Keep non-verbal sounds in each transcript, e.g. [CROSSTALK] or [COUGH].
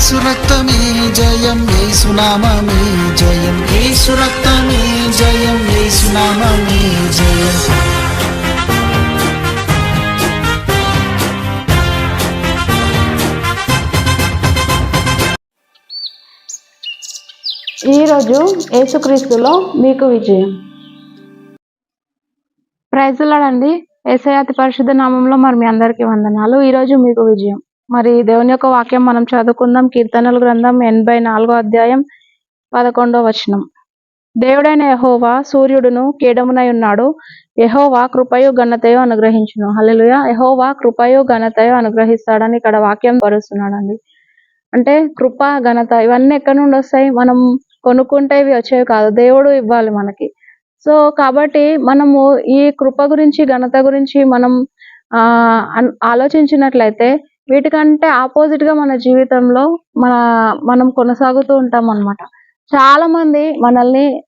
యేసు రక్తమే జయం యేసు నామమే జయం. యేసు రక్తమే జయం యేసు నామమే జయం. ఈరోజు యేసుక్రీస్తులో మీకు విజయం. ప్రైజులాడండి ఏసయాతి పరిశుద్ధ నామంలో మరి మీ అందరికీ వందనాలు. ఈరోజు మీకు విజయం. మరి దేవుని యొక్క వాక్యం మనం చదువుకుందాం కీర్తనల గ్రంథం ఎనభై నాలుగో అధ్యాయం పదకొండో వచనం. దేవుడైన యహోవా సూర్యుడును కీడమునై ఉన్నాడు. యహోవా కృపయు ఘనతయు అనుగ్రహించును. హల్లెలూయా. యహోవా కృపయు ఘనతయు అనుగ్రహిస్తాడని ఇక్కడ వాక్యం పరుస్తున్నాడండి అంటే కృప ఘనత ఇవన్నీ ఎక్కడి నుండి వస్తాయి? మనం కొనుక్కుంటే ఇవి వచ్చేవి కాదు. దేవుడు ఇవ్వాలి మనకి. సో కాబట్టి మనము ఈ కృప గురించి ఘనత గురించి మనం ఆ ఆలోచించినట్లయితే వీటికంటే ఆపోజిట్గా మన జీవితంలో మన మనం కొనసాగుతూ ఉంటాం అన్నమాట. చాలా మంది మనల్ని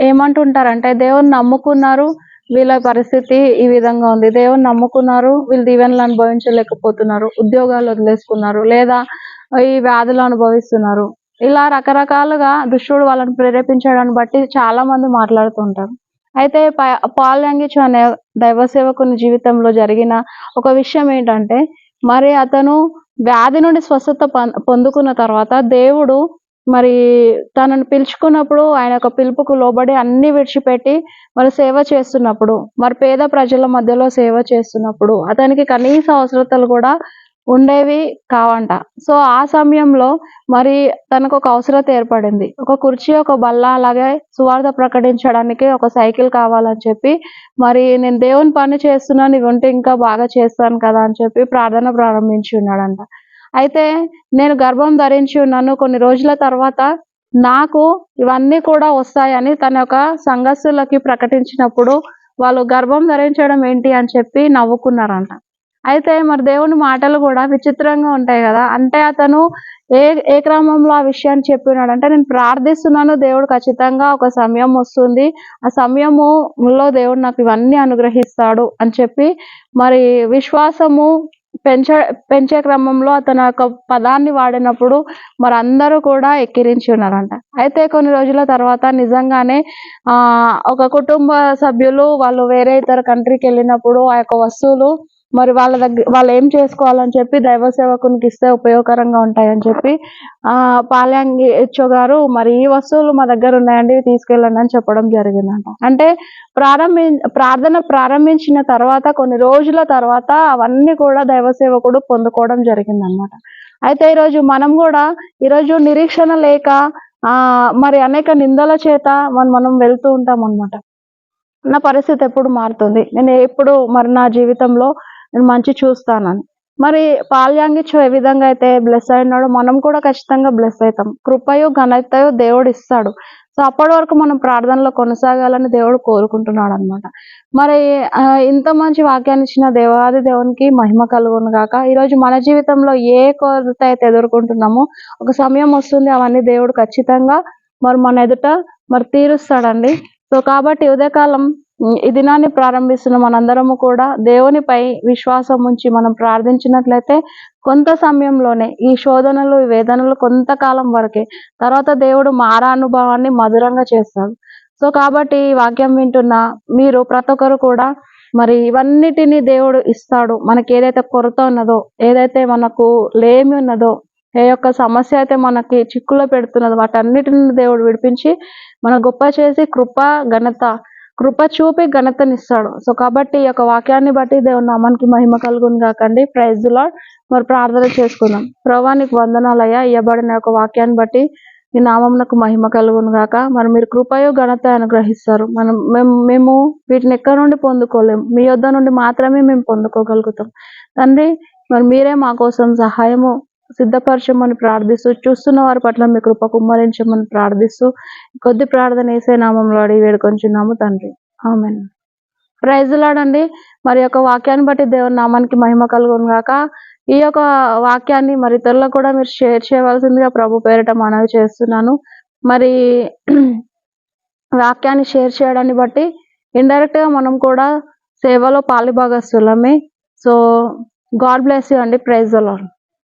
ఏమంటుంటారంటే దేవుని నమ్ముకున్నారు వీళ్ళ పరిస్థితి ఈ విధంగా ఉంది. దేవుని నమ్ముకున్నారు వీళ్ళు దీవెనలు అనుభవించలేకపోతున్నారు ఉద్యోగాలు వదిలేసుకున్నారు లేదా ఈ వ్యాధులు అనుభవిస్తున్నారు. ఇలా రకరకాలుగా దుష్టుడు వాళ్ళని ప్రేరేపించడాన్ని బట్టి చాలా మంది మాట్లాడుతుంటారు. అయితే ప- పాల్ లాంగ్వేజ్ అనే దైవ సేవకుని జీవితంలో జరిగిన ఒక విషయం ఏంటంటే మరి అతను వ్యాధి నుండి స్వస్థత పొందుకున్న తర్వాత దేవుడు మరి తనను పిలుచుకున్నప్పుడు ఆయన యొక్క పిలుపుకు లోబడి అన్ని విడిచిపెట్టి మరి సేవ చేస్తున్నప్పుడు మరి పేద ప్రజల మధ్యలో సేవ చేస్తున్నప్పుడు అతనికి కనీస అవసరతలు కూడా ఉండేవి కావంట. సో ఆ సమయంలో మరి తనకు ఒక అవసరత ఏర్పడింది. ఒక కుర్చీ ఒక బల్ల అలాగే సువార్త ప్రకటించడానికి ఒక సైకిల్ కావాలని చెప్పి మరి నేను దేవుని పని చేస్తున్నాను ఇవి ఉంటే ఇంకా బాగా చేస్తాను కదా అని చెప్పి ప్రార్థన ప్రారంభించి ఉన్నాడంట. అయితే నేను గర్భం ధరించి ఉన్నాను. కొన్ని రోజుల తర్వాత నాకు ఇవన్నీ కూడా వస్తాయని తన యొక్క సంఘస్థులకి ప్రకటించినప్పుడు వాళ్ళు గర్భం ధరించడం ఏంటి అని చెప్పి నవ్వుకున్నారంట. అయితే మరి దేవుని మాటలు కూడా విచిత్రంగా ఉంటాయి కదా. అంటే అతను ఏ ఏ క్రమంలో ఆ విషయాన్ని చెప్పినాడు అంటే నేను ప్రార్థిస్తున్నాను దేవుడు ఖచ్చితంగా ఒక సమయం వస్తుంది. ఆ సమయములో దేవుడు నాకు ఇవన్నీ అనుగ్రహిస్తాడు అని చెప్పి మరి విశ్వాసము పెంచ పెంచే క్రమంలో అతను యొక్క పదాన్ని వాడినప్పుడు మరి అందరూ కూడా ఎక్కిరించి ఉన్నారంట. అయితే కొన్ని రోజుల తర్వాత నిజంగానే ఒక కుటుంబ సభ్యులు వాళ్ళు వేరే ఇతర కంట్రీకి వెళ్ళినప్పుడు ఆ యొక్క వస్తువులు మరి వాళ్ళ దగ్గర వాళ్ళు ఏం చేసుకోవాలని చెప్పి దైవ సేవకునికి ఇస్తే ఉపయోగకరంగా ఉంటాయని చెప్పి ఆ పాల్యాంగి హెచ్ఓ గారు మరి ఈ వస్తువులు మా దగ్గర ఉన్నాయండి తీసుకెళ్ళండి అని చెప్పడం జరిగిందంట. అంటే ప్రారంభి ప్రార్థన ప్రారంభించిన తర్వాత కొన్ని రోజుల తర్వాత అవన్నీ కూడా దైవ సేవకుడు పొందుకోవడం జరిగిందనమాట అయితే ఈరోజు మనం కూడా ఈరోజు నిరీక్షణ లేక ఆ మరి అనేక నిందల చేత మనం మనం వెళ్తూ ఉంటాం అనమాట నా పరిస్థితి ఎప్పుడు మారుతుంది? నేను ఎప్పుడు మరి నా జీవితంలో నేను మంచి చూస్తానని. మరి పాల్యాంగిచ్చు ఏ విధంగా అయితే బ్లెస్ అయినాడో మనం కూడా ఖచ్చితంగా బ్లెస్ అవుతాం. కృపయో ఘనతయో దేవుడు ఇస్తాడు. సో అప్పటి వరకు మనం ప్రార్థనలో కొనసాగాలని దేవుడు కోరుకుంటున్నాడు అనమాట మరి ఇంత మంచి వాక్యాన్ని ఇచ్చిన దేవాది దేవునికి మహిమ కలుగును గాక. ఈరోజు మన జీవితంలో ఏ కొరత అయితే ఎదుర్కొంటున్నామో ఒక సమయం వస్తుంది అవన్నీ దేవుడు ఖచ్చితంగా మరి మన ఎదుట మరి తీరుస్తాడండి. సో కాబట్టి ఉదయకాలం ఈ దినాన్ని ప్రారంభిస్తున్న మనందరము కూడా దేవునిపై విశ్వాసం ఉంచి మనం ప్రార్థించినట్లయితే కొంత సమయంలోనే ఈ శోధనలు ఈ వేదనలు కొంతకాలం వరకే తర్వాత దేవుడు మారా అనుభవాన్ని మధురంగా చేస్తాడు. సో కాబట్టి ఈ వాక్యం వింటున్న మీరు ప్రతి ఒక్కరు కూడా మరి ఇవన్నిటిని దేవుడు ఇస్తాడు. మనకి ఏదైతే కొరత ఉన్నదో ఏదైతే మనకు లేమి ఉన్నదో ఏ యొక్క సమస్య అయితే మనకి చిక్కులో పెడుతున్నదో వాటన్నిటిని దేవుడు విడిపించి మన గొప్ప చేసి కృప ఘనత కృప చూపి ఘనతనిస్తాడు. సో కాబట్టి ఈ యొక్క వాక్యాన్ని బట్టి దేవుని నామానికి మహిమ కలుగుని కాకండి ప్రైజ్ లాడ్ మరి ప్రార్థన చేసుకుందాం. ప్రభానికి వందనాలయ్యా. ఇవ్వబడిన యొక్క వాక్యాన్ని బట్టి ఈ నామంనకు మహిమ కలుగును గాక. మరి మీరు కృపయో ఘనత అనుగ్రహిస్తారు. మనం మేము మేము వీటిని ఎక్కడి నుండి పొందుకోలేము మీ యొద్ద నుండి మాత్రమే మేము పొందుకోగలుగుతాం. తండ్రి మరి మీరే మా కోసం సహాయము సిద్ధపరచమని ప్రార్థిస్తూ చూస్తున్న వారి పట్ల మీ కృప కుమ్మరించమని ప్రార్థిస్తూ కొద్ది ప్రార్థన వేసే నామంలో అడిగి వేడుకొంచున్నాము తండ్రి. ఆమెన్. ప్రైజులాడండి మరి యొక్క వాక్యాన్ని బట్టి దేవుని నామానికి మహిమ కలుగును గాక. ఈ యొక్క వాక్యాన్ని మరి ఇతరులకు కూడా మీరు షేర్ చేయవలసిందిగా ప్రభు పేరిట మనవి చేస్తున్నాను. మరి [CLEARS THROAT] వాక్యాన్ని షేర్ చేయడాన్ని బట్టి ఇండైరెక్ట్గా మనం కూడా సేవలో పాలిభాగస్తులమే. సో గాడ్ బ్లెస్ యూ అండి. ప్రైజ్ అలాన్